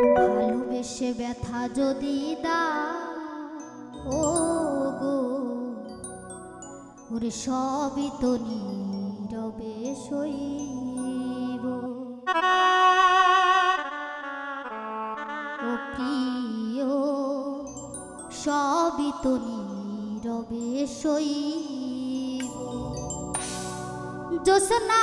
ভালোবেসে ব্যথা যদি দা ও গো ওরে সবই তো নীরবে সইব। ও প্রিয়, সবই তো নীরবে সইব। জোসনা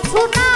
কিছু না